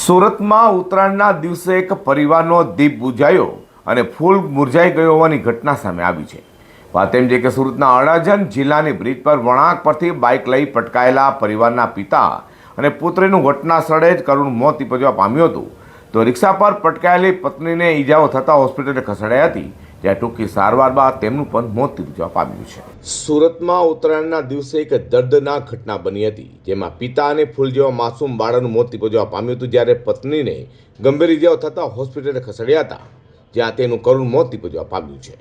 સુરતમાં ઉત્તરાયણના દિવસે એક પરિવારનો દીપ બુજાયો અને ફૂલ મુરઝાઈ ગયો હોવાની ઘટના સામે આવી છે. વાત એમ છે કે સુરતના અડાજણ જિલ્લાની બ્રિજ પર વળાંક પરથી બાઇક લઈ પટકાયેલા પરિવારના પિતા અને પુત્રીનું ઘટના સ્થળે જ કરુણ મોત નિપજવા પામ્યું હતું. તો રિક્ષા પર પટકાયેલી પત્નીને ઈજાઓ થતાં હોસ્પિટલે ખસેડાઈ હતી. જ્યાં ટૂંકી સારવાર બાદ તેમનું પણ મોત નીપજવા પામ્યું છે. સુરતમાં ઉત્તરાયણના દિવસે એક દર્દનાક ઘટના બની હતી, જેમાં પિતા અને ફૂલ જેવા માસૂમ બાળકનું મોત નીપજવા પામ્યું હતું, જ્યારે પત્નીને ગંભીર ઇજાઓ થતાં હોસ્પિટલે ખસેડ્યા હતા, જ્યાં તેનું કરુણ મોત નીપજવા પામ્યું છે.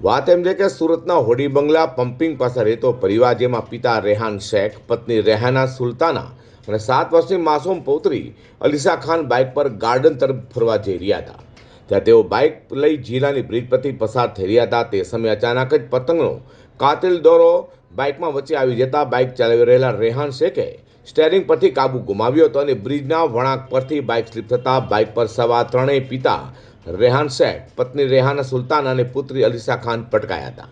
વાત એમ છે કે સુરતના હોડી બંગલા પમ્પિંગ પાસે રહેતો પરિવાર, જેમાં પિતા રેહાન શેખ, પત્ની રેહાના સુલતાના અને સાત વર્ષની માસૂમ પૌત્રી અલીસા ખાન બાઇક પર ગાર્ડન તરફ ફરવા જઈ રહ્યા હતા. ત્યાં તેઓ બાઇક લઈ જિલ્લાની બ્રિજ પરથી પસાર થઈ રહ્યા હતા. તે સમયે અચાનક જ પતંગનો કાતિલ દોરો બાઇકમાં વચ્ચે આવી જતા બાઇક ચલાવી રહેલા રેહાન શેખે સ્ટેરિંગ પરથી કાબુ ગુમાવ્યો હતો અને બ્રિજના વળાંક પરથી બાઇક સ્લીપ થતાં બાઇક પર સવા ત્રણેય પિતા રેહાન શેખ, પત્ની રેહાના સુલતાન અને પુત્રી અલીસા ખાન પટકાયા હતા.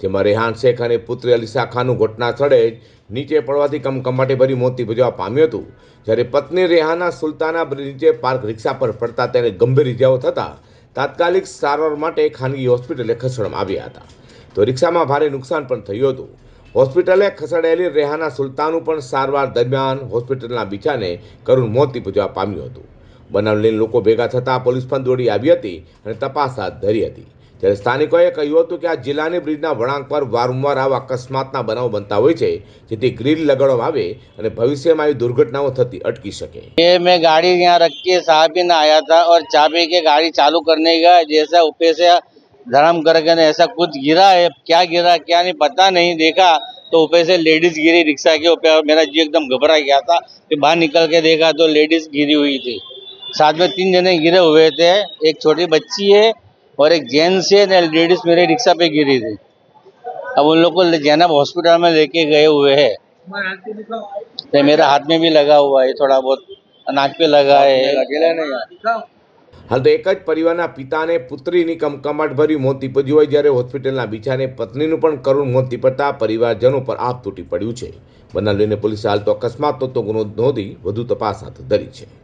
જેમાં રેહાન શેખ અને પુત્રી અલીસા ખાનનું ઘટના સ્થળે જ નીચે પડવાથી કમકમાટે ભરી મોત નીપજવા પામ્યું હતું. જ્યારે પત્ની રેહાના સુલતાના નીચે પાર્ક રિક્ષા પર પડતા તેને ગંભીર ઇજાઓ થતાં તાત્કાલિક સારવાર માટે ખાનગી હોસ્પિટલે ખસેડવામાં આવ્યા હતા. તો રિક્ષામાં ભારે નુકસાન પણ થયું હતું. હોસ્પિટલે ખસેડાયેલી રેહાના સુલતાનું પણ સારવાર દરમિયાન હોસ્પિટલના બીજાને કરુણ મોત નીપજવા પામ્યું હતું. બનાવ લઈને લોકો ભેગા થતાં પોલીસ પણ દોડી આવી હતી અને તપાસ હાથ ધરી હતી. જ્યારે સ્થાનિકોએ કહ્યું હતું કે આ જિલ્લાની બ્રિજના વળાંક પર વારંવાર આવા અકસ્માતના બનાવો બનતા હોય છે જેથી ગ્રીલ લગાડવામાં આવે અને ભવિષ્યમાં આવી દુર્ઘટનાઓ થતી અટકી શકે ये मैं गाड़ी यहाँ रख के चाय पीने आया था और चाय पी के गाड़ी चालू करने गया जैसा ऊपर से धर्म करके ने ऐसा कुछ गिरा है क्या गिरा क्या नहीं पता नहीं देखा तो ऊपर से लेडीज गिरी रिक्शा के ऊपर मेरा जी एकदम घबरा गया था फिर बाहर निकल के देखा तो लेडीज गिरी हुई थी साथ में तीन जने गिरे हुए थे एक छोटी बच्ची है और एक जेंट्स है ने लेडीज मेरे रिक्शा पे गिरी थी अब उन लोग को जैनब हॉस्पिटल में लेके गए हुए हैं तो मेरा हाथ में भी लगा हुआ है थोड़ा बहुत नाक पे लगा है अकेला नहीं હાલ તો એક જ પરિવારના પિતા અને પુત્રીની કમકમાટ ભરી મોત નીપજ્યું હોય જ્યારે હોસ્પિટલના બીજાને પત્નીનું પણ કરુણ મોત નીપજતા પરિવારજનો પર આપ તૂટી પડ્યું છે બનાવ લઈને પોલીસે હાલ તો અકસ્માતનો તો ગુનો નોંધી વધુ તપાસ હાથ ધરી છે